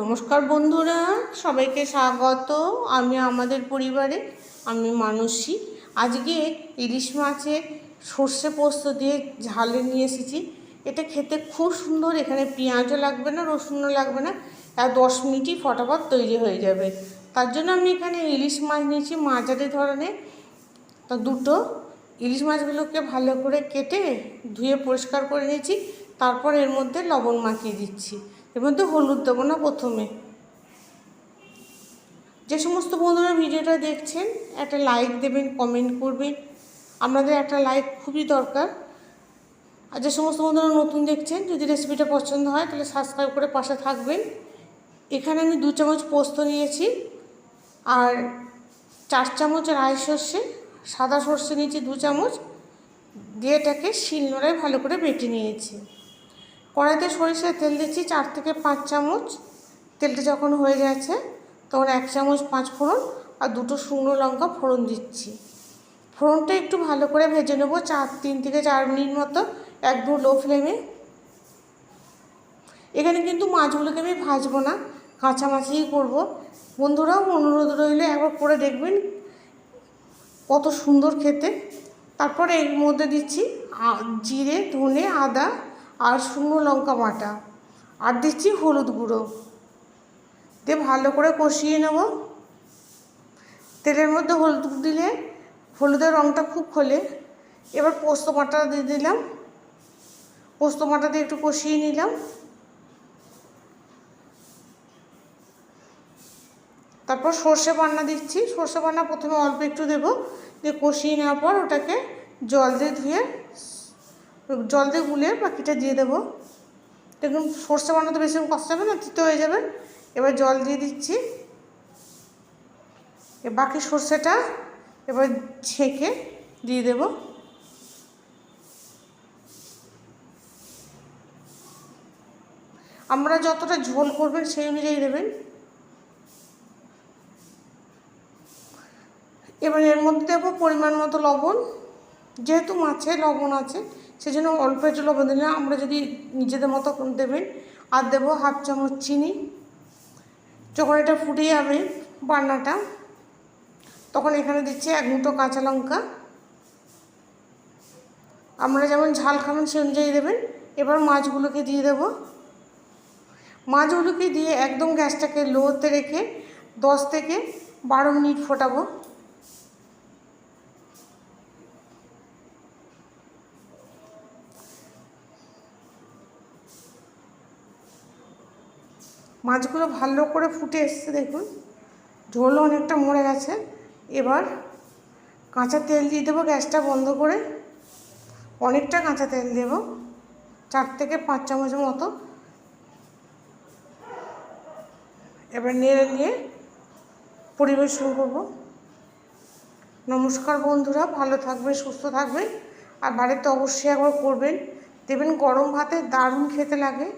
নমস্কার বন্ধুরা, সবাইকে স্বাগত। আমি আমাদের পরিবারে, আমি মানসী। আজকে ইলিশ মাছের সর্ষে পোস্ত দিয়ে ঝালে নিয়ে এসেছি। এটা খেতে খুব সুন্দর, এখানে পেঁয়াজও লাগবে না, রসুনও লাগবে না। আর দশ মিনিটই ফটাফট তৈরি হয়ে যাবে। তার জন্য আমি এখানে ইলিশ মাছ নিয়েছি, মাঝারি ধরনের। তা দুটো ইলিশ মাছগুলোকে ভালো করে কেটে ধুয়ে পরিষ্কার করে নিয়েছি। তারপর এর মধ্যে লবণ মাখিয়ে দিচ্ছি। এর মধ্যে হলুদ দেবো না প্রথমে। যে সমস্ত বন্ধুরা ভিডিওটা দেখছেন, একটা লাইক দেবেন কমেন্ট করবেন। আপনাদের একটা লাইক খুবই দরকার। আর যে সমস্ত বন্ধুরা নতুন দেখছেন, যদি রেসিপিটা পছন্দ হয়, তাহলে সাবস্ক্রাইব করে পাশে থাকবেন। এখানে আমি দু চামচ পোস্ত নিয়েছি, আর চার চামচ রাই সর্ষে, সাদা সর্ষে নিয়েছি দু চামচ। দিয়ে এটাকে শিলনোড়ায় ভালো করে বেটে নিয়েছি। কড়াইতে সরিষার তেল দিচ্ছি চার থেকে পাঁচ চামচ। তেলটা যখন হয়ে যাচ্ছে তখন এক চামচ পাঁচ ফোড়ন আর দুটো শুকনো লঙ্কা ফোড়ন দিচ্ছি। ফোড়নটা একটু ভালো করে ভেজে নেব চার, তিন থেকে চার মিনিট মতো একদম লো ফ্লেমে। এখানে কিন্তু মাছগুলোকে আমি ভাজবো না কাঁচা মাছেই করব। বন্ধুরাও অনুরোধ রইলে একবার করে দেখবেন কত সুন্দর খেতে। তারপরে এর মধ্যে দিচ্ছি জিরে, ধনে, আদা আর শুকনো লঙ্কা বাটা। আর দিচ্ছি হলুদ গুঁড়ো। দিয়ে ভালো করে কষিয়ে নেব। তেলের মধ্যে হলুদ দিলে হলুদের রঙটা খুব খোলে। এবার পোস্ত বাটা দিয়ে দিলাম। পোস্ত বাটা দিয়ে একটু কষিয়ে নিলাম। তারপর সর্ষে বান্না দিচ্ছি। সর্ষে বান্না প্রথমে অল্প একটু দেবো। দিয়ে কষিয়ে নেওয়ার পর ওটাকে জল দিয়ে ধুয়ে জল দিয়ে গুলে বাকিটা দিয়ে দেবো। দেখুন, সর্ষে বানাতে বেশি কষ্ট হবে না, তিতো হয়ে যাবে। এবার জল দিয়ে দিচ্ছি। বাকি সর্ষেটা এবার ছেঁকে দিয়ে দেবো। আমরা যতটা ঝোল করবেন সেই অনুযায়ী দেবেন। এবার এর মধ্যে দেবো পরিমাণ মতো লবণ। যেহেতু মাছে লবণ আছে সেজন্য অল্প একটু লবণ দিলে আমরা যদি নিজেদের মতো দেবেন আর দেবো হাফ চামচ চিনি। যখন এটা ফুটে যাবে বান্নাটা, তখন এখানে দিচ্ছি এক মুঠো কাঁচা লঙ্কা। আমরা যেমন ঝাল খাবেন সে অনুযায়ী দেবেন। এবার মাছগুলোকে দিয়ে দেবো। মাছগুলোকে দিয়ে একদম গ্যাসটাকে লোতে রেখে দশ থেকে বারো মিনিট ফোটাবো। মাছগুলো ভালো করে ফুটে এসছে দেখুন। ঝোলও অনেকটা মরে গেছে। এবার কাঁচা তেল দিয়ে দেবো গ্যাসটা বন্ধ করে। অনেকটা কাঁচা তেল দেবো, চার থেকে পাঁচ চামচ মতো। এবার নেড়ে নিয়ে পরিবেশন করব। নমস্কার বন্ধুরা, ভালো থাকবে, সুস্থ থাকবে। আর বাড়িতে অবশ্যই একবার করবেন। দেবেন গরম ভাতে দারুণ খেতে লাগে।